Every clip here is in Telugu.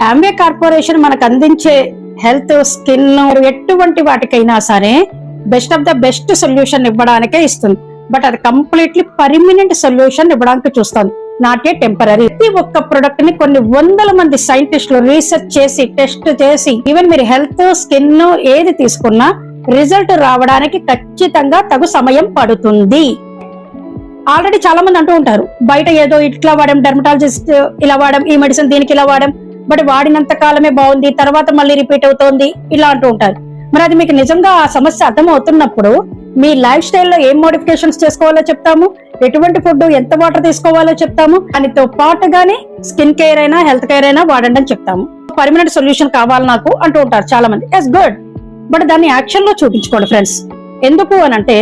ఆంబే కార్పొరేషన్ మనకు అందించే హెల్త్ స్కిన్ ఎటువంటి వాటికైనా సరే best of the best solution ఇవ్వడానికే ఇస్తుంది. బట్ అది కంప్లీట్లీ పర్మినెంట్ సొల్యూషన్ ఇవ్వడానికి చూస్తుంది నాట్ ఏ టెంపరీ ప్రతి ఒక్క ప్రొడక్ట్ని కొన్ని వందల మంది సైంటిస్టులు రీసెర్చ్ చేసి టెస్ట్ చేసి ఈవెన్ మీరు హెల్త్ స్కిన్ ఏది తీసుకున్నా రిజల్ట్ రావడానికి ఖచ్చితంగా తగు సమయం పడుతుంది. ఆల్రెడీ చాలా మంది అంటూ ఉంటారు. బయట ఏదో ఇట్లా వాడడం డెర్మటాలజిస్ట్ ఇలా వాడడం ఈ మెడిసిన్ దీనికి ఇలా వాడడం బట్ వాడినంత కాలమే బాగుంది తర్వాత మళ్ళీ రిపీట్ అవుతోంది ఇలా అంటూ ఉంటారు. మరి అది మీకు నిజంగా ఆ సమస్య అర్థం అవుతున్నప్పుడు మీ లైఫ్ స్టైల్లో ఏం మోడిఫికేషన్స్ చేసుకోవాలో చెప్తాము? ఎటువంటి ఫుడ్ ఎంత వాటర్ తీసుకోవాలో చెప్తాము? దానితో పాటుగానే స్కిన్ కేర్ అయినా హెల్త్ కేర్ అయినా వాడండి అని చెప్తాము. పర్మనెంట్ సొల్యూషన్ కావాలి నాకు అంటూ ఉంటారు చాలా మంది ఎస్ గుడ్ బట్ దాన్ని యాక్షన్లో చూపించుకోండి ఫ్రెండ్స్ ఎందుకు అని అంటే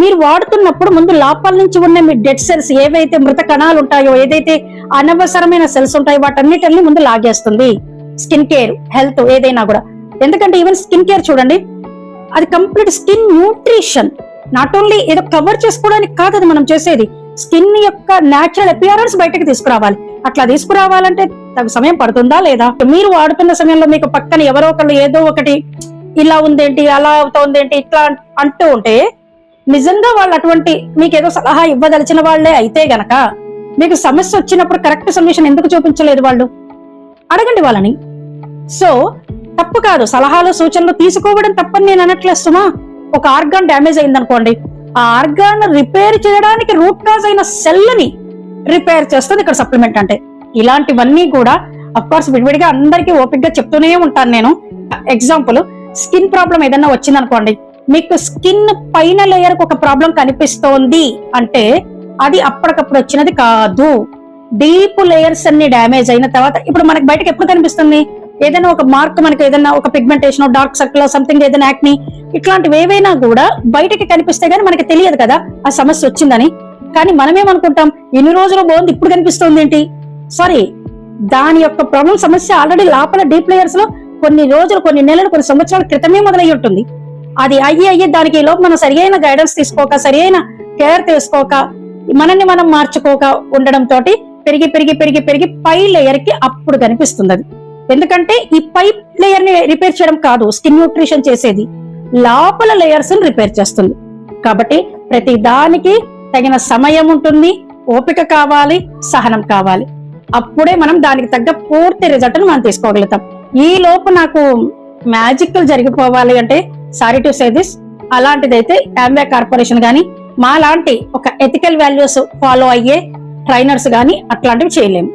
మీరు వాడుతున్నప్పుడు ముందు లోపల నుంచి ఉన్న మీ డెడ్ సెల్స్ ఏవైతే మృత కణాలు ఉంటాయో ఏదైతే అనవసరమైన సెల్స్ ఉంటాయి వాటన్నిటిని ముందు లాగేస్తుంది. స్కిన్ కేర్ హెల్త్ ఏదైనా కూడా. ఎందుకంటే ఈవెన్ స్కిన్ కేర్ చూడండి అది complete skin nutrition not only ఏదో కవర్ చేసుకోవడానికి కాదు అది మనం చేసేది. స్కిన్ యొక్క న్యాచురల్ అపియరెన్స్ బయటకు తీసుకురావాలి. అట్లా తీసుకురావాలంటే తగు సమయం పడుతుందా లేదా? మీరు వాడుతున్న సమయంలో మీకు పక్కన ఎవరో ఒకళ్ళు ఏదో ఒకటి ఇలా ఉందేంటి అలా అవుతోందేంటి ఇట్లా అంటూ ఉంటే నిజంగా వాళ్ళు అటువంటి మీకు ఏదో సలహా ఇవ్వదలిచిన వాళ్ళే అయితే గనక మీకు సమస్య వచ్చినప్పుడు కరెక్ట్ సొల్యూషన్ ఎందుకు చూపించలేదు వాళ్ళు? అడగండి వాళ్ళని. సో తప్పు కాదు. సలహాలు సూచనలు తీసుకోవడం తప్పని నేను అనట్లేస్తున్నా ఒక ఆర్గాన్ డ్యామేజ్ అయింది అనుకోండి ఆ ఆర్గాన్ రిపేర్ చేయడానికి రూట్ కాజ్ అయిన సెల్ని రిపేర్ చేస్తుంది ఇక్కడ సప్లిమెంట్ అంటే. ఇలాంటివన్నీ కూడా అఫ్ కోర్స్ విడివిడిగా అందరికీ ఓపిక్గా చెప్తూనే ఉంటాను నేను. ఎగ్జాంపుల్ స్కిన్ ప్రాబ్లం ఏదైనా వచ్చిందనుకోండి. మీకు స్కిన్ పైన లేయర్ ఒక ప్రాబ్లం కనిపిస్తోంది అంటే అది అప్పటికప్పుడు వచ్చినది కాదు. డీప్ లేయర్స్ అన్ని డ్యామేజ్ అయిన తర్వాత ఇప్పుడు మనకి బయటకు ఎప్పుడు కనిపిస్తుంది? ఏదైనా ఒక మార్క్ మనకి ఏదైనా ఒక పిగ్మెంటేషన్ డార్క్ సర్కిల్ సంథింగ్ ఏదైనా యాక్ని ఇట్లాంటివి ఏవైనా కూడా బయటకి కనిపిస్తే గానీ మనకి తెలియదు కదా ఆ సమస్య వచ్చిందని. కానీ మనమేమనుకుంటాం? ఇన్ని రోజులు బాగుంది ఇప్పుడు కనిపిస్తుంది ఏంటి? సారీ దాని యొక్క ప్రాబ్లం సమస్య ఆల్రెడీ లోపల డీప్ లేయర్స్లో కొన్ని రోజులు కొన్ని నెలలు కొన్ని సంవత్సరాల క్రితమే మొదలై ఉంటుంది. అది అయ్యి అయ్యి దానికి ఈ లోపు మనం సరియైన గైడెన్స్ తీసుకోక సరియైన కేర్ తీసుకోక మనల్ని మనం మార్చుకోక ఉండడం తోటి పెరిగి పెరిగి పెరిగి పెరిగి పై లేయర్కి అప్పుడు కనిపిస్తుంది. అది ఎందుకంటే ఈ పై లేయర్ని రిపేర్ చేయడం కాదు స్కిన్ న్యూట్రిషన్ చేసేది. లోపల లేయర్స్ని రిపేర్ చేస్తుంది. కాబట్టి ప్రతి దానికి తగిన సమయం ఉంటుంది ఓపిక కావాలి సహనం కావాలి. అప్పుడే మనం దానికి తగ్గ పూర్తి రిజల్ట్ మనం తీసుకోగలుగుతాం. ఈ లోపు నాకు మ్యాజిక్ జరిగిపోవాలి అంటే సారీ టు సే దిస్ అలాంటిదైతే ఆంబే కార్పొరేషన్ కానీ మా లాంటి ఒక ఎథికల్ వాల్యూస్ ఫాలో అయ్యే ట్రైనర్స్ గాని అట్లాంటివి చేయలేము.